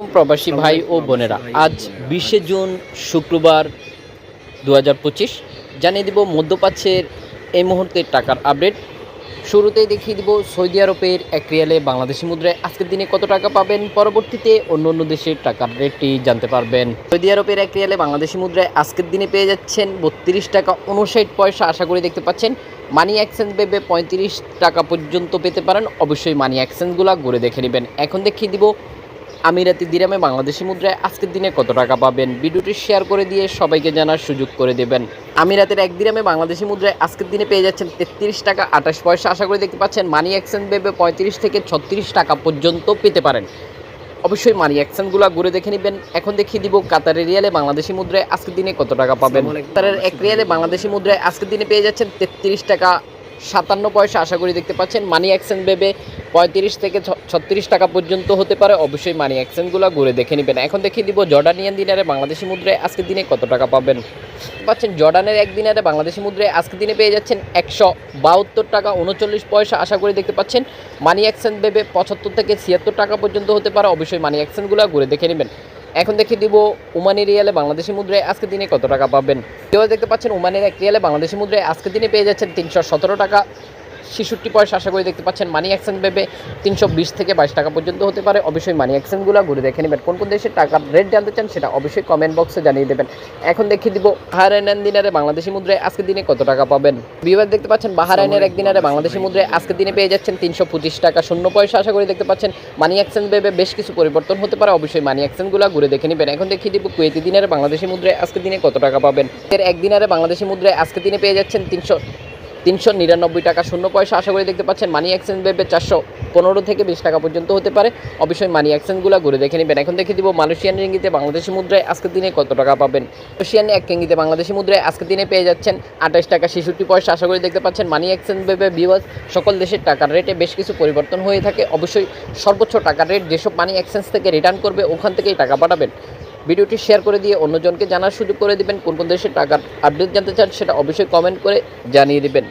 প্রবাসী ভাই ও বোনেরা, আজ বিশে জুন, শুক্রবার দু পঁচিশ। জানিয়ে দিব মধ্যপ্রাচ্যের এই মুহূর্তে টাকার আপডেট। শুরুতেই দেখিয়ে দিব সৌদি আরবের এক রিয়ালে বাংলাদেশি মুদ্রায় আজকের দিনে কত টাকা পাবেন, পরবর্তীতে অন্য অন্য দেশের টাকার রেটটি জানতে পারবেন। সৌদি আরবের এক রিয়ালে বাংলাদেশি মুদ্রায় আজকের দিনে পেয়ে যাচ্ছেন বত্রিশ টাকা উনষাট পয়সা আশা করি দেখতে পাচ্ছেন। মানি এক্সচেঞ্জ ভেবে পঁয়ত্রিশ টাকা পর্যন্ত পেতে পারেন, অবশ্যই মানি এক্সচেঞ্জগুলো ঘুরে দেখে নেবেন। এখন দেখিয়ে দিব আমিরাতি দিরামে বাংলাদেশি মুদ্রায় আজকের দিনে কত টাকা পাবেন? ভিডিওটি শেয়ার করে দিয়ে সবাইকে জানার সুযোগ করে দেবেন। আমিরাতের এক দিরামে বাংলাদেশি মুদ্রায় আজকের দিনে পেয়ে যাচ্ছেন তেত্রিশ টাকা আঠাশ পয়সা। আশা করে দেখতে পাচ্ছেন মানি এক্সচেঞ্জ ভেবে পঁয়ত্রিশ থেকে ছত্রিশ টাকা পর্যন্ত পেতে পারেন। অবশ্যই মানি অ্যাকশনগুলো ঘুরে দেখে নেবেন। এখন দেখিয়ে দিব কাতারের রিয়ালে বাংলাদেশি মুদ্রায় আজকের দিনে কত টাকা পাবেন। কাতারের এক রিয়ালে বাংলাদেশি মুদ্রায় আজকের দিনে পেয়ে যাচ্ছেন তেত্রিশ টাকা সাতান্ন পয়সা। আশা করি দেখতে পাচ্ছেন মানি অ্যাকশন ভেবে পঁয়ত্রিশ থেকে ছত্রিশ টাকা পর্যন্ত হতে পারে। অবশ্যই মানি এক্সচেঞ্জগুলো ঘুরে দেখে নেবেন। এখন দেখিয়ে দিব জর্ডানিয়ান দিনারে বাংলাদেশি মুদ্রায় আজকের দিনে কত টাকা পাবেন। পাচ্ছেন, জর্ডানের এক দিনারে বাংলাদেশি মুদ্রায় আজকের দিনে পেয়ে যাচ্ছেন একশো বাহাত্তর টাকা উনচল্লিশ পয়সা। আশা করে দেখতে পাচ্ছেন, মানি এক্সচেঞ্জ ভেবে পঁচাত্তর থেকে ছিয়াত্তর টাকা পর্যন্ত হতে পারে। অবশ্যই মানি এক্সচেঞ্জগুলো ঘুরে দেখে নেবেন। এখন দেখিয়ে দিব ওমানি রিয়ালে বাংলাদেশি মুদ্রায় আজকের দিনে কত টাকা পাবেন। কেউ দেখতে পাচ্ছেন ওমানের এক রিয়ালে বাংলাদেশি মুদ্রায় আজকের দিনে পেয়ে যাচ্ছেন তিনশো সতেরো টাকা। ছেষট্টি পয়সা আশা করি দেখতে পাচ্ছেন মানি এক্সচেঞ্জ ভেবে তিনশো বিশ থেকে বাইশ টাকা পর্যন্ত হতে পারে। অবশ্যই মানি এক্সচেঞ্জগুলো ঘুরে দেখে নেবেন। কোন কোন দেশের টাকার রেট জানতে চান সেটা অবশ্যই কমেন্ট বক্সে জানিয়ে দেবেন। এখন দেখিয়ে দিব বাহারাইনান দিনারে বাংলাদেশি মুদ্রায় আজকের দিনে কত টাকা পাবেন। বিভাগ দেখতে পাচ্ছেন বাহারাইনের এক দিনারে বাংলাদেশি মুদ্রায় আজকের দিনে পেয়ে যাচ্ছেন তিনশো পঁচিশ টাকা। শূন্য পয়সা আশা করি দেখতে পাচ্ছেন মানি এক্সচেঞ্জ ভেবে বেশ কিছু পরিবর্তন হতে পারে। অবশ্যই মানি এক্সচেঞ্জগুলো ঘুরে দেখে নেবেন। এখন দেখিয়ে দিব কুয়েতি দিনারে বাংলাদেশি মুদ্রায় আজকের দিনে কত টাকা পাবেন। এর এক দিনারে বাংলাদেশি মুদ্রায় আজকের দিনে পেয়ে যাচ্ছেন তিনশো তিনশো নিরানব্বই টাকা শূন্য পয়সা আশা করি দেখতে পাচ্ছেন মানি এক্সচেঞ্জ ভেবে চারশো পনেরো থেকে বিশ টাকা পর্যন্ত হতে পারে। অবশ্যই মানি এক্সচেঞ্জগুলো ঘুরে দেখে নেবেন। এখন দেখে দিব মালয়েশিয়ান রিঙ্গিতে বাংলাদেশি মুদ্রায় আজকের দিনে কত টাকা পাবেন। মালয়েশিয়ান এক রিঙ্গিতে বাংলাদেশি মুদ্রায় আজকের দিনে পেয়ে যাচ্ছেন আঠাশ টাকা ছেষট্টি পয়সা। আশা করি দেখতে পাচ্ছেন মানি এক্সচেঞ্জ ভেবে বিভাগ সকল দেশের টাকার রেটে বেশ কিছু পরিবর্তন হয়ে থাকে। অবশ্যই সর্বোচ্চ টাকার রেট যেসব মানি এক্সচেঞ্জ থেকে রিটার্ন করবে, ওখান থেকেই টাকা পাঠাবেন। ভিডিওটি শেয়ার করে দিয়ে অন্যজনকে জানার সুযোগ করে দিবেন। কোন কোন দেশের টাকার আপডেট জানতে চান সেটা অবশ্যই কমেন্ট করে জানিয়ে দিবেন।